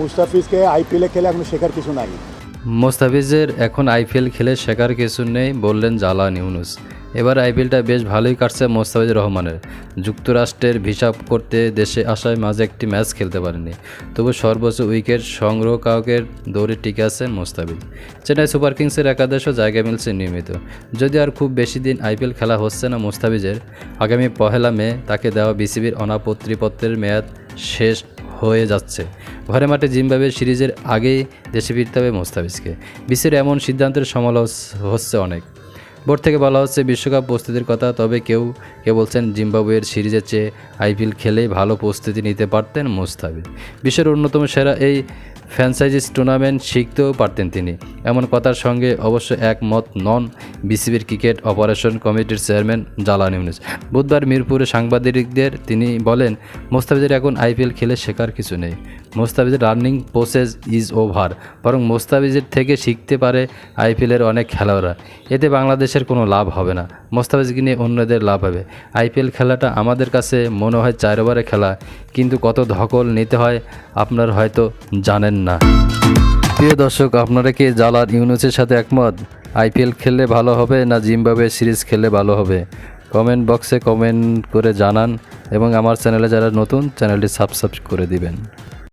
মুস্তাফিজকে আইপিএলে খেলে এখন শেখার কিছু নাই। মোস্তাফিজের এখন আইপিএল খেলে শেখার কিছু নেই বললেন জালান ইউনুস। এবার আইপিএলটা বেশ ভালোই কাটছে মোস্তাফিজুর রহমানের। যুক্তরাষ্ট্রের ভিসা করতে দেশে আসায় মাঝে একটি ম্যাচ খেলতে পারেনি তবু সর্বোচ্চ উইকেট সংগ্রহ সংগ্রহকারকের দৌড়ে টিকে আছেন মোস্তাফিজ। চেন্নাই সুপার কিংসের একাদশও জায়গা মিলছে নিয়মিত। যদি আর খুব বেশি দিন আইপিএল খেলা হচ্ছে না মোস্তাফিজের, আগামী পহেলা মে তাকে দেওয়া বিসিবির অনাপত্রিপত্রের মেয়াদ শেষ হয়ে যাচ্ছে। ঘরে মাঠে জিম্বাবে সিরিজের আগেই দেশে ফিরতে হবে মোস্তাফিজকে। বিশ্বের এমন সিদ্ধান্তের সমালোচ হচ্ছে অনেক। বোর্ড থেকে বলা হচ্ছে, বিশ্বকাপ প্রস্তুতির কথা, তবে কেউ কেউ বলছেন জিম্বাবুয়ের সিরিজের চেয়ে আইপিএল খেলেই ভালো প্রস্তুতি নিতে পারতেন মোস্তাফিজ। বিশ্বের অন্যতম সেরা এই ফ্র্যাঞ্চাইজিস টুর্নামেন্ট শিখতেও পারতেন তিনি। এমন কথার সঙ্গে অবশ্য একমত নন বিসিবির ক্রিকেট অপারেশন কমিটির চেয়ারম্যান জালান ইউনুস। বুধবার মিরপুরে সাংবাদিকদের তিনি বলেন, মোস্তাফিজের এখন আইপিএল খেলে শেখার কিছু নেই। মোস্তাফিজের রানিং প্রসেস ইজ ওভার বরং মোস্তাফিজের থেকে শিখতে পারে আইপিএলের অনেক খেলোয়াড়রা। এতে বাংলাদেশের কোনো লাভ হবে না। মোস্তাফিজকে নিয়ে অন্যদের লাভ হবে। আইপিএল খেলাটা আমাদের কাছে মনে হয় চার ওভারে খেলা। কিন্তু কত ধকল নিতে হয় আপনারা হয়তো জানেন না। প্রিয় দর্শক, আপনারা কি জালার ইউনুসের সাথে একমত? আইপিএল খেললে ভালো হবে না জিম্বাবে সিরিজ খেললে ভালো হবে? কমেন্ট বক্সে কমেন্ট করে জানান এবং আমার চ্যানেলে যারা নতুন, চ্যানেলটি সাবস্ক্রাইব করে দিবেন।